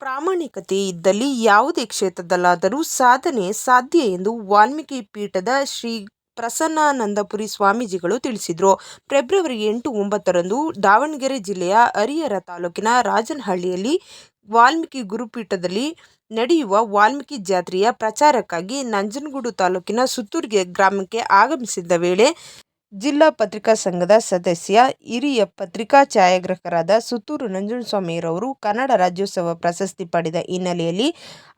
ಪ್ರಾಮಾಣಿಕತೆ ಇದ್ದಲ್ಲಿ ಯಾವುದೇ ಕ್ಷೇತ್ರದಲ್ಲಾದರೂ ಸಾಧನೆ ಸಾಧ್ಯ ಎಂದು ವಾಲ್ಮೀಕಿ ಪೀಠದ ಶ್ರೀ ಪ್ರಸನ್ನಾನಂದಪುರಿ ಸ್ವಾಮೀಜಿಗಳು ತಿಳಿಸಿದರು. ಫೆಬ್ರವರಿ ಎಂಟು, ಒಂಬತ್ತರಂದು ದಾವಣಗೆರೆ ಜಿಲ್ಲೆಯ ಹರಿಹರ ತಾಲೂಕಿನ ರಾಜನಹಳ್ಳಿಯಲ್ಲಿ ವಾಲ್ಮೀಕಿ ಗುರುಪೀಠದಲ್ಲಿ ನಡೆಯುವ ವಾಲ್ಮೀಕಿ ಜಾತ್ರೆಯ ಪ್ರಚಾರಕ್ಕಾಗಿ ನಂಜನಗೂಡು ತಾಲೂಕಿನ ಸುತ್ತೂರ್ಗೆ ಗ್ರಾಮಕ್ಕೆ ಆಗಮಿಸಿದ್ದ ವೇಳೆ ಜಿಲ್ಲಾ ಪತ್ರಿಕಾ ಸಂಘದ ಸದಸ್ಯ, ಹಿರಿಯ ಪತ್ರಿಕಾ ಛಾಯಾಗ್ರಾಹಕರಾದ ಸುತ್ತೂರು ನಂಜುಂಡಸ್ವಾಮಿರವರು ಕನ್ನಡ ರಾಜ್ಯೋತ್ಸವ ಪ್ರಶಸ್ತಿ ಪಡೆದ ಹಿನ್ನೆಲೆಯಲ್ಲಿ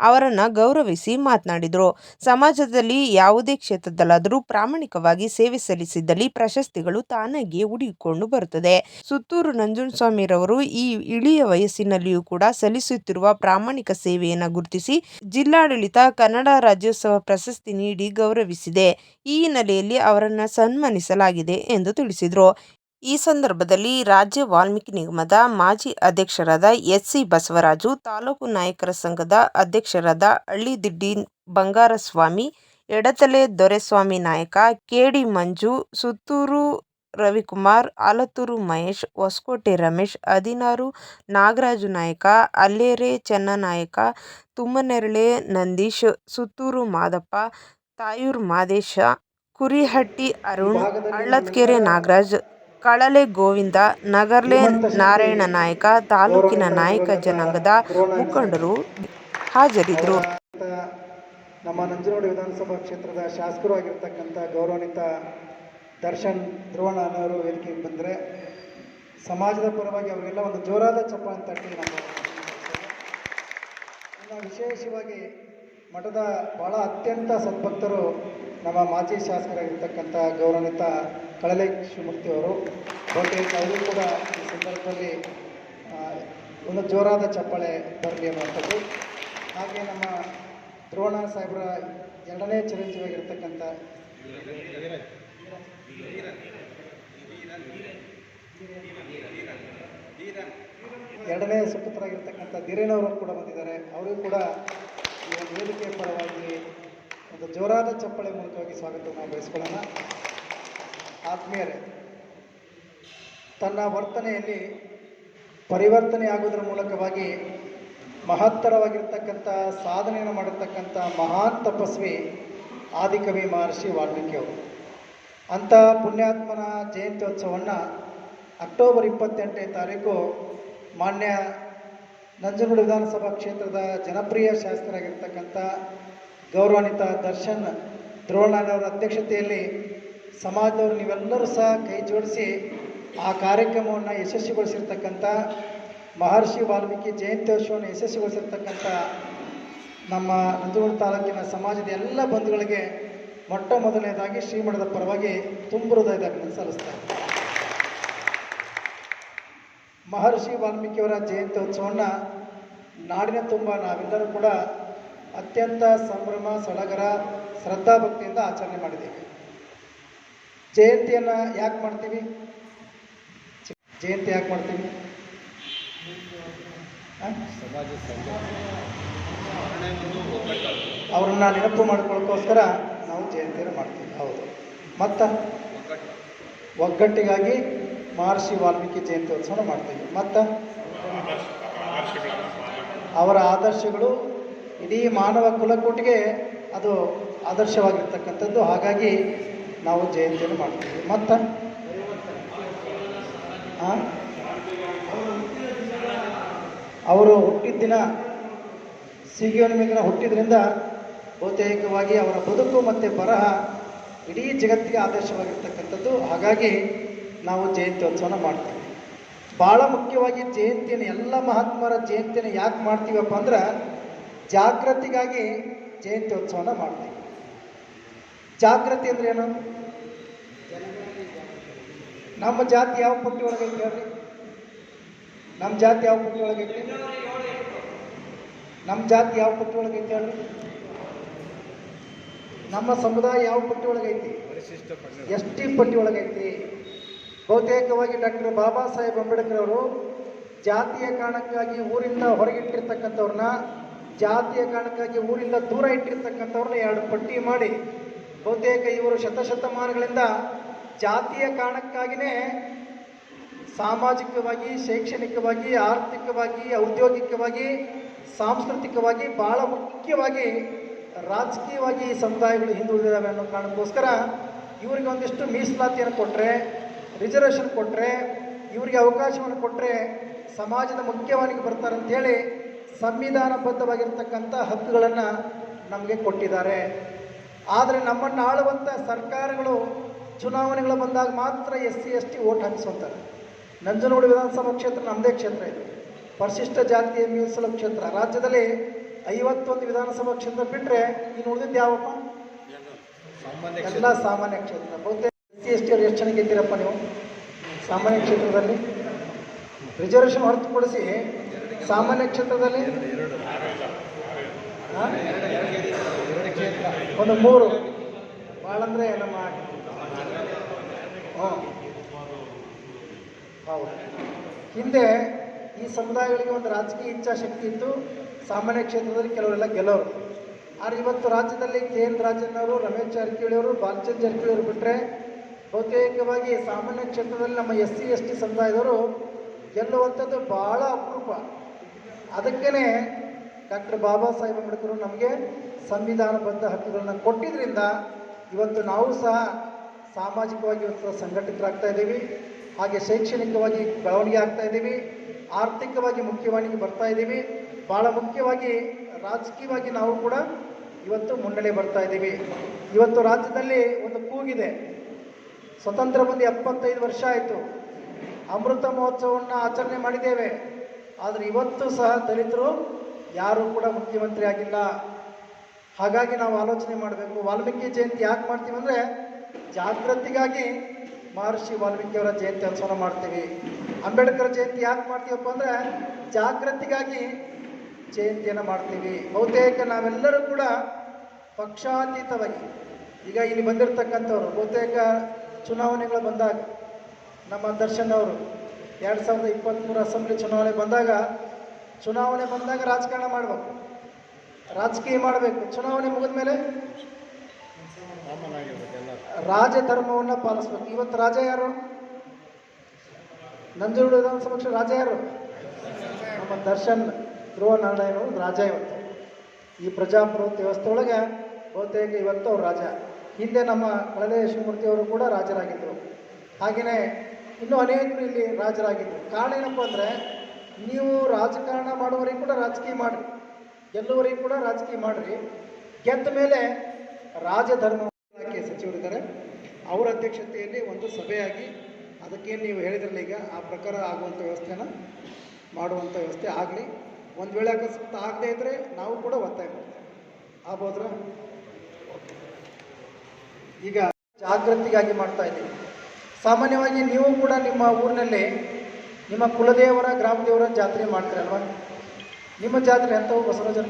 ಅವರನ್ನು ಗೌರವಿಸಿ ಮಾತನಾಡಿದರು. ಸಮಾಜದಲ್ಲಿ ಯಾವುದೇ ಕ್ಷೇತ್ರದಲ್ಲಾದರೂ ಪ್ರಾಮಾಣಿಕವಾಗಿ ಸೇವೆ ಸಲ್ಲಿಸಿದಲ್ಲಿ ಪ್ರಶಸ್ತಿಗಳು ತಾನಾಗಿಯೇ ಹುಡುಕಿಕೊಂಡು ಬರುತ್ತದೆ. ಸುತ್ತೂರು ನಂಜುಂಡಸ್ವಾಮಿರವರು ಈ ಇಳಿಯ ವಯಸ್ಸಿನಲ್ಲಿಯೂ ಕೂಡ ಸಲ್ಲಿಸುತ್ತಿರುವ ಪ್ರಾಮಾಣಿಕ ಸೇವೆಯನ್ನು ಗುರುತಿಸಿ ಜಿಲ್ಲಾಡಳಿತ ಕನ್ನಡ ರಾಜ್ಯೋತ್ಸವ ಪ್ರಶಸ್ತಿ ನೀಡಿ ಗೌರವಿಸಿದೆ. ಈ ಹಿನ್ನೆಲೆಯಲ್ಲಿ ಅವರನ್ನು ಸನ್ಮಾನಿಸಲಾಗಿದೆ ಎಂದು ತಿಳಿಸಿದರು. ಈ ಸಂದರ್ಭದಲ್ಲಿ ರಾಜ್ಯ ವಾಲ್ಮೀಕಿ ನಿಗಮದ ಮಾಜಿ ಅಧ್ಯಕ್ಷರಾದ ಎಸ್ ಸಿ. ಬಸವರಾಜು, ತಾಲೂಕು ನಾಯಕರ ಸಂಘದ ಅಧ್ಯಕ್ಷರಾದ ಹಳ್ಳಿದಿಡ್ಡಿ ಬಂಗಾರಸ್ವಾಮಿ, ಎಡತಲೆ ದೊರೆಸ್ವಾಮಿ ನಾಯಕ, ಕೆಡಿ ಮಂಜು, ಸುತ್ತೂರು ರವಿಕುಮಾರ್, ಆಲತ್ತೂರು ಮಹೇಶ್, ಹೊಸಕೋಟೆ ರಮೇಶ್, ಹದಿನಾರು ನಾಗರಾಜು ನಾಯಕ, ಅಲ್ಲೇರೆ ಚೆನ್ನನಾಯಕ, ತುಮ್ಮನೆರಳೆ ನಂದೀಶ್, ಸುತ್ತೂರು ಮಾದಪ್ಪ, ತಾಯೂರು ಮಾದೇಶ, ಕುರಿಹಟ್ಟಿ ಅರುಣ್, ಹಳ್ಳದಕೆರೆ ನಾಗರಾಜ್, ಕಳಲೆ ಗೋವಿಂದ, ನಗರ್ಲೆ ನಾರಾಯಣ ನಾಯ್ಕ ತಾಲೂಕಿನ ನಾಯಕ ಜನಾಂಗದ ಮುಖಂಡರು ಹಾಜರಿದ್ದರು. ನಮ್ಮ ನಂಜನಗೂಡು ವಿಧಾನಸಭಾ ಕ್ಷೇತ್ರದ ಶಾಸಕರು ಆಗಿರ್ತಕ್ಕಂಥ ಗೌರವಾನ್ವಿತ ದರ್ಶನ್ ಧ್ರುವಣ್ಣನವರು ವೇದಿಕೆಗೆ ಬಂದರೆ ಸಮಾಜದ ಪರವಾಗಿ ಅವರಿಗೆಲ್ಲ ಒಂದು ಜೋರಾದ ಚಪ್ಪಾಳೆ ಅಂತ ನಮ್ಮ ವಿಶೇಷವಾಗಿ ಮಠದ ಬಹಳ ಅತ್ಯಂತ ಸದ್ಭಕ್ತರು ನಮ್ಮ ಮಾಜಿ ಶಾಸಕರಾಗಿರ್ತಕ್ಕಂಥ ಗೌರವಾನ್ವಿತ ಕಳಲೆ ಶಿವಮೂರ್ತಿ ಅವರು. ಬಹುತೇಕ ಅವರು ಕೂಡ ಈ ಸಂದರ್ಭದಲ್ಲಿ ಒಂದು ಜೋರಾದ ಚಪ್ಪಾಳೆ ಬರಲಿ ಅನ್ನುವಂಥದ್ದು ಹಾಗೆ ನಮ್ಮ ದ್ರೋಣ ಸಾಹೇಬರ ಎರಡನೇ ಚಿರಂಜೀವಿಯಾಗಿರ್ತಕ್ಕಂಥ ಎರಡನೇ ಸುಪುತ್ರರಾಗಿರ್ತಕ್ಕಂಥ ಧೀರೇನವರು ಕೂಡ ಬಂದಿದ್ದಾರೆ. ಅವರಿಗೂ ಕೂಡ ಒಂದು ಪರವಾಗಿ ಒಂದು ಜೋರಾದ ಚಪ್ಪಳೆ ಮೂಲಕವಾಗಿ ಸ್ವಾಗತವನ್ನು ಬಯಸ್ಕೊಳ್ಳೋಣ. ಆತ್ಮೀಯರೇ, ತನ್ನ ವರ್ತನೆಯಲ್ಲಿ ಪರಿವರ್ತನೆ ಆಗುವುದರ ಮೂಲಕವಾಗಿ ಮಹತ್ತರವಾಗಿರ್ತಕ್ಕಂಥ ಸಾಧನೆಯನ್ನು ಮಾಡಿರ್ತಕ್ಕಂಥ ಮಹಾನ್ ತಪಸ್ವಿ ಆದಿಕವಿ ಮಹರ್ಷಿ ವಾಲ್ಮೀಕಿಯವರು ಅಂಥ ಪುಣ್ಯಾತ್ಮನ ಜಯಂತ್ಯೋತ್ಸವವನ್ನು ಅಕ್ಟೋಬರ್ ಇಪ್ಪತ್ತೆಂಟನೇ ತಾರೀಕು ಮಾನ್ಯ ನಂಜನಗೂಡು ವಿಧಾನಸಭಾ ಕ್ಷೇತ್ರದ ಜನಪ್ರಿಯ ಶಾಸಕರಾಗಿರ್ತಕ್ಕಂಥ ಗೌರವಾನ್ವಿತ ದರ್ಶನ್ ದ್ರೋಣನವರ ಅಧ್ಯಕ್ಷತೆಯಲ್ಲಿ ಸಮಾಜದವರು ನೀವೆಲ್ಲರೂ ಸಹ ಕೈ ಜೋಡಿಸಿ ಆ ಕಾರ್ಯಕ್ರಮವನ್ನು ಯಶಸ್ವಿಗೊಳಿಸಿರ್ತಕ್ಕಂಥ ಮಹರ್ಷಿ ವಾಲ್ಮೀಕಿ ಜಯಂತ್ಯೋತ್ಸವವನ್ನು ಯಶಸ್ವಿಗೊಳಿಸಿರ್ತಕ್ಕಂಥ ನಮ್ಮ ನಂಜನಗೂಡು ತಾಲೂಕಿನ ಸಮಾಜದ ಎಲ್ಲ ಬಂಧುಗಳಿಗೆ ಮೊಟ್ಟ ಮೊದಲನೇದಾಗಿ ಶ್ರೀಮಠದ ಪರವಾಗಿ ತುಂಬ ಹೃದಯದ ಸಲ್ಲಿಸ್ತಾರೆ ಮಹರ್ಷಿ ವಾಲ್ಮೀಕಿಯವರ ಜಯಂತ್ಯೋತ್ಸವವನ್ನು ನಾಡಿನ ತುಂಬ ನಾವೆಲ್ಲರೂ ಕೂಡ ಅತ್ಯಂತ ಸಂಭ್ರಮ, ಸಡಗರ, ಶ್ರದ್ಧಾಭಕ್ತಿಯಿಂದ ಆಚರಣೆ ಮಾಡಿದ್ದೀವಿ. ಜಯಂತಿಯನ್ನು ಯಾಕೆ ಮಾಡ್ತೀವಿ? ಜಯಂತಿ ಯಾಕೆ ಮಾಡ್ತೀವಿ? ಆ? ಅವರನ್ನ ನೆನಪು ಮಾಡ್ಕೊಳ್ಳೋಕ್ಕೋಸ್ಕರ ನಾವು ಜಯಂತಿಯನ್ನು ಮಾಡ್ತೀವಿ. ಹೌದು. ಮತ್ತು? ಒಗ್ಗಟ್ಟಿಗಾಗಿ ಮಹರ್ಷಿ ವಾಲ್ಮೀಕಿ ಜಯಂತ್ಯೋತ್ಸವನ ಮಾಡ್ತೀವಿ. ಮತ್ತು? ಅವರ ಆದರ್ಶಗಳು ಇಡೀ ಮಾನವ ಕುಲಕೋಟಿಗೆ ಅದು ಆದರ್ಶವಾಗಿರ್ತಕ್ಕಂಥದ್ದು. ಹಾಗಾಗಿ ನಾವು ಜಯಂತಿಯನ್ನು ಮಾಡ್ತೀವಿ. ಮತ್ತು? ಅವರು ಹುಟ್ಟಿದ ದಿನ ಸೀಗಿಯವನ ದಿನ ಹುಟ್ಟಿದ್ರಿಂದ ಬಹುತೇಕವಾಗಿ ಅವರ ಬದುಕು ಮತ್ತು ಬರಹ ಇಡೀ ಜಗತ್ತಿಗೆ ಆದರ್ಶವಾಗಿರ್ತಕ್ಕಂಥದ್ದು. ಹಾಗಾಗಿ ನಾವು ಜಯಂತ್ಯೋತ್ಸವನ ಮಾಡ್ತೀವಿ. ಭಾಳ ಮುಖ್ಯವಾಗಿ ಜಯಂತಿಯನ್ನು ಎಲ್ಲ ಮಹಾತ್ಮರ ಜಯಂತಿನ ಯಾಕೆ ಮಾಡ್ತೀವಪ್ಪ ಅಂದ್ರೆ ಜಾಗೃತಿಗಾಗಿ ಜಯಂತ್ಯೋತ್ಸವನ ಮಾಡ್ತೀವಿ. ಜಾಗೃತಿ ಅಂದ್ರೆ ಏನು? ನಮ್ಮ ಜಾತಿ ಯಾವ ಪಟ್ಟಿ ಒಳಗೈತೆ ಹೇಳ್ರಿ? ನಮ್ಮ ಜಾತಿ ಯಾವ ಪಟ್ಟಿ ಒಳಗೈತೆ ನಮ್ಮ ಜಾತಿ ಯಾವ ಪಟ್ಟಿ ಒಳಗೈತೆ ಹೇಳ್ರಿ? ನಮ್ಮ ಸಮುದಾಯ ಯಾವ ಪಟ್ಟಿ ಒಳಗೈತಿ ಎಸ್ ಟಿ ಪಟ್ಟಿ ಒಳಗೈತಿ ಬಹುತೇಕವಾಗಿ ಡಾಕ್ಟರ್ ಬಾಬಾ ಸಾಹೇಬ್ ಅಂಬೇಡ್ಕರ್ ಅವರು ಜಾತಿಯ ಕಾರಣಕ್ಕಾಗಿ ಊರಿಂದ ಹೊರಗಿಟ್ಟಿರ್ತಕ್ಕಂಥವ್ರನ್ನ, ಜಾತಿಯ ಕಾರಣಕ್ಕಾಗಿ ಊರಿಂದ ದೂರ ಇಟ್ಟಿರ್ತಕ್ಕಂಥವ್ರನ್ನ ಎರಡು ಪಟ್ಟಿ ಮಾಡಿ, ಬಹುತೇಕ ಇವರು ಶತಶತಮಾನಗಳಿಂದ ಜಾತಿಯ ಕಾರಣಕ್ಕಾಗಿಯೇ ಸಾಮಾಜಿಕವಾಗಿ, ಶೈಕ್ಷಣಿಕವಾಗಿ, ಆರ್ಥಿಕವಾಗಿ, ಔದ್ಯೋಗಿಕವಾಗಿ, ಸಾಂಸ್ಕೃತಿಕವಾಗಿ ಬಹಳ ಮುಖ್ಯವಾಗಿ ರಾಜಕೀಯವಾಗಿ ಈ ಸಮುದಾಯಗಳು ಹಿಂದುಳಿದಿದ್ದಾವೆ ಅನ್ನೋ ಕಾರಣಕ್ಕೋಸ್ಕರ ಇವರಿಗೆ ಒಂದಿಷ್ಟು ಮೀಸಲಾತಿಯನ್ನು ಕೊಟ್ಟರೆ ರಿಸರ್ವೇಷನ್ ಕೊಟ್ಟರೆ ಇವರಿಗೆ ಅವಕಾಶವನ್ನು ಕೊಟ್ಟರೆ ಸಮಾಜದ ಮುಖ್ಯವಾಣಿಗೆ ಬರ್ತಾರೆ ಅಂತೇಳಿ ಸಂವಿಧಾನಬದ್ಧವಾಗಿರ್ತಕ್ಕಂಥ ಹಕ್ಕುಗಳನ್ನು ನಮಗೆ ಕೊಟ್ಟಿದ್ದಾರೆ. ಆದರೆ ನಮ್ಮನ್ನು ಆಳುವಂಥ ಸರ್ಕಾರಗಳು ಚುನಾವಣೆಗಳು ಬಂದಾಗ ಮಾತ್ರ S C, S T vote ಹಾಕಿಸ್ಕೊತಾರೆ Nanjangud ವಿಧಾನಸಭಾ ಕ್ಷೇತ್ರ ನಮ್ಮದೇ ಕ್ಷೇತ್ರ ಇದು. ಪರಿಶಿಷ್ಟ ಜಾತಿಯ ಮೀಸಲು ಕ್ಷೇತ್ರ. ರಾಜ್ಯದಲ್ಲಿ ಐವತ್ತೊಂದು ವಿಧಾನಸಭಾ ಕ್ಷೇತ್ರ ಬಿಟ್ಟರೆ ಇನ್ನು ಉಳಿದಿದ್ದು ಯಾವಪ್ಪ? ಎಲ್ಲ ಸಾಮಾನ್ಯ ಕ್ಷೇತ್ರ. ಬಹುತೇಕ ಎಸ್ ಎಸ್ ಟಿ ಅವ್ರು ಎಷ್ಟು ಜನ ಗೆದ್ದಿರಪ್ಪ ನೀವು? ಸಾಮಾನ್ಯ ಕ್ಷೇತ್ರದಲ್ಲಿ? ರಿಸರ್ವೇಷನ್ ಹೊರತುಪಡಿಸಿ ಸಾಮಾನ್ಯ ಕ್ಷೇತ್ರದಲ್ಲಿ? ಒಂದು ಮೂರು. ಭಾಳ ಅಂದರೆ ನಮ್ಮ ಹ್ಞೂ ಹೌದು. ಹಿಂದೆ ಈ ಸಮುದಾಯಗಳಿಗೆ ಒಂದು ರಾಜಕೀಯ ಇಚ್ಛಾಶಕ್ತಿ ಇತ್ತು. ಸಾಮಾನ್ಯ ಕ್ಷೇತ್ರದಲ್ಲಿ ಕೆಲವರೆಲ್ಲ ಗೆಲ್ಲೋರು. ಆದರೆ ಇವತ್ತು ರಾಜ್ಯದಲ್ಲಿ ಕೆ ಎನ್ ರಾಜಣ್ಣವರು ರಮೇಶ್ ಜಾರಕಿಹೊಳಿ ಅವರು, ಬಾಲಚಂದ್ರ ಜಾರಕಿಹೊಳಿ ಅವರು ಬಿಟ್ಟರೆ ಬಹುತೇಕವಾಗಿ ಸಾಮಾನ್ಯ ಕ್ಷೇತ್ರದಲ್ಲಿ ನಮ್ಮ ಎಸ್ ಸಿ, ಎಸ್ ಟಿ ಸಮುದಾಯದವರು ಗೆಲ್ಲುವಂಥದ್ದು ಭಾಳ ಅಪರೂಪ. ಅದಕ್ಕೇ ಡಾಕ್ಟರ್ ಬಾಬಾ ಸಾಹೇಬ್ ಅಂಬೇಡ್ಕರ್ ನಮಗೆ ಸಂವಿಧಾನಬದ್ಧ ಹಕ್ಕುಗಳನ್ನು ಕೊಟ್ಟಿದ್ದರಿಂದ ಇವತ್ತು ನಾವು ಸಹ ಸಾಮಾಜಿಕವಾಗಿ ಇವತ್ತು ಸಂಘಟಿತರಾಗ್ತಾ ಇದ್ದೀವಿ. ಹಾಗೆ ಶೈಕ್ಷಣಿಕವಾಗಿ ಬೆಳವಣಿಗೆ ಆಗ್ತಾ ಇದ್ದೀವಿ. ಆರ್ಥಿಕವಾಗಿ ಮುಖ್ಯವಾಣಿಗೆ ಬರ್ತಾ ಇದ್ದೀವಿ. ಭಾಳ ಮುಖ್ಯವಾಗಿ ರಾಜಕೀಯವಾಗಿ ನಾವು ಕೂಡ ಇವತ್ತು ಮುನ್ನಡೆ ಬರ್ತಾ ಇದ್ದೀವಿ. ಇವತ್ತು ರಾಜ್ಯದಲ್ಲಿ ಒಂದು ಕೂಗಿದೆ. ಸ್ವತಂತ್ರ ಬಂದು ಎಪ್ಪತ್ತೈದು ವರ್ಷ ಆಯಿತು. ಅಮೃತ ಮಹೋತ್ಸವವನ್ನು ಆಚರಣೆ ಮಾಡಿದ್ದೇವೆ. ಆದರೆ ಇವತ್ತು ಸಹ ದಲಿತರು ಯಾರೂ ಕೂಡ ಮುಖ್ಯಮಂತ್ರಿ ಆಗಿಲ್ಲ. ಹಾಗಾಗಿ ನಾವು ಆಲೋಚನೆ ಮಾಡಬೇಕು. ವಾಲ್ಮೀಕಿ ಜಯಂತಿ ಯಾಕೆ ಮಾಡ್ತೀವಿ ಅಂದರೆ ಜಾಗೃತಿಗಾಗಿ ಮಹರ್ಷಿ ವಾಲ್ಮೀಕಿಯವರ ಜಯಂತಿ ಆಚರಣೆ ಮಾಡ್ತೀವಿ. ಅಂಬೇಡ್ಕರ್ ಜಯಂತಿ ಯಾಕೆ ಮಾಡ್ತೀವಪ್ಪ ಅಂದರೆ ಜಾಗೃತಿಗಾಗಿ ಜಯಂತಿಯನ್ನು ಮಾಡ್ತೀವಿ. ಬಹುತೇಕ ನಾವೆಲ್ಲರೂ ಕೂಡ ಪಕ್ಷಾತೀತವಾಗಿ ಈಗ ಇಲ್ಲಿ ಬಂದಿರತಕ್ಕಂಥವ್ರು, ಬಹುತೇಕ ಚುನಾವಣೆಗಳು ಬಂದಾಗ, ನಮ್ಮ ದರ್ಶನ್ ಅವರು ಎರಡು ಸಾವಿರದ ಇಪ್ಪತ್ತ್ಮೂರು ಅಸೆಂಬ್ಲಿ ಚುನಾವಣೆ ಬಂದಾಗ ಚುನಾವಣೆ ಬಂದಾಗ ರಾಜಕಾರಣ ಮಾಡಬೇಕು. ರಾಜಕೀಯ ಮಾಡಬೇಕು. ಚುನಾವಣೆ ಮುಗಿದ ಮೇಲೆ ರಾಜಧರ್ಮವನ್ನು ಪಾಲಿಸ್ಬೇಕು. ಇವತ್ತು ರಾಜ ಯಾರು? ನಂಜನಗೂಡು ವಿಧಾನಸಭಾ ರಾಜ ಯಾರು? ನಮ್ಮ ದರ್ಶನ್, ಧ್ರುವ ನಾರಾಯಣ ರಾಜ ಇವತ್ತು. ಈ ಪ್ರಜಾಪ್ರಭುತ್ವ ವ್ಯವಸ್ಥೆ ಒಳಗೆ ಬಹುತೇಕ ಇವತ್ತು ಅವ್ರು ರಾಜ. ಹಿಂದೆ ನಮ್ಮ ಕಳಲೆ ಶಿವಮೂರ್ತಿಯವರು ಕೂಡ ರಾಜರಾಗಿದ್ದರು. ಹಾಗೆಯೇ ಇನ್ನೂ ಅನೇಕರು ಇಲ್ಲಿ ರಾಜರಾಗಿದ್ದರು. ಕಾರಣ ಏನಪ್ಪ ಅಂದರೆ, ನೀವು ರಾಜಕಾರಣ ಮಾಡುವವರಿಗೆ ಕೂಡ ರಾಜಕೀಯ ಮಾಡಿರಿ. ಗೆಲ್ಲುವವರಿಗೆ ಕೂಡ ರಾಜಕೀಯ ಮಾಡಿರಿ. ಗೆದ್ದ ಮೇಲೆ ರಾಜಧರ್ಮ ಇಲಾಖೆ ಸಚಿವರಿದ್ದಾರೆ ಅವರ ಅಧ್ಯಕ್ಷತೆಯಲ್ಲಿ ಒಂದು ಸಭೆಯಾಗಿ ಅದಕ್ಕೇನು ನೀವು ಹೇಳಿದ್ರಲ್ಲ ಈಗ, ಆ ಪ್ರಕಾರ ಆಗುವಂಥ ವ್ಯವಸ್ಥೆನ ಮಾಡುವಂಥ ವ್ಯವಸ್ಥೆ ಆಗಲಿ. ಒಂದು ವೇಳೆ ಅಕಸ್ಮಾತ್ ಆಗದೇ ಇದ್ದರೆ ನಾವು ಕೂಡ ಒತ್ತಾಯ ಮಾಡ್ತೇವೆ. ಆಗ್ಬೋದ್ರ? ಈಗ ಜಾಗೃತಿಗಾಗಿ ಮಾಡ್ತಾ ಇದ್ದೀವಿ. ಸಾಮಾನ್ಯವಾಗಿ ನೀವು ಕೂಡ ನಿಮ್ಮ ಊರಿನಲ್ಲಿ ನಿಮ್ಮ ಕುಲದೇವರ ಗ್ರಾಮದೇವರ ಜಾತ್ರೆ ಮಾಡ್ತೀರಲ್ವಾ ನಿಮ್ಮ ಜಾತ್ರೆ ಎಂಥವು ಬಸವರಾಜ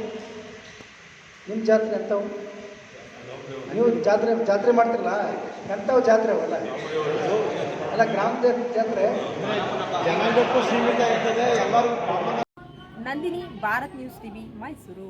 ನಿಮ್ಮ ಜಾತ್ರೆ ಎಂಥವು? ನೀವು ಜಾತ್ರೆ ಜಾತ್ರೆ ಮಾಡ್ತಿರಲ್ಲ? ಎಂಥವು ಜಾತ್ರೆ ಅವಲ್ಲ? ಅಲ್ಲ ಗ್ರಾಮ ದೇವ ಜಾತ್ರೆ ಸೀಮಿತ ಇರ್ತದೆ ಎಲ್ಲರೂ ನಂದಿನಿ ಭಾರತ್ ನ್ಯೂಸ್ ಟಿವಿ ಮೈಸೂರು.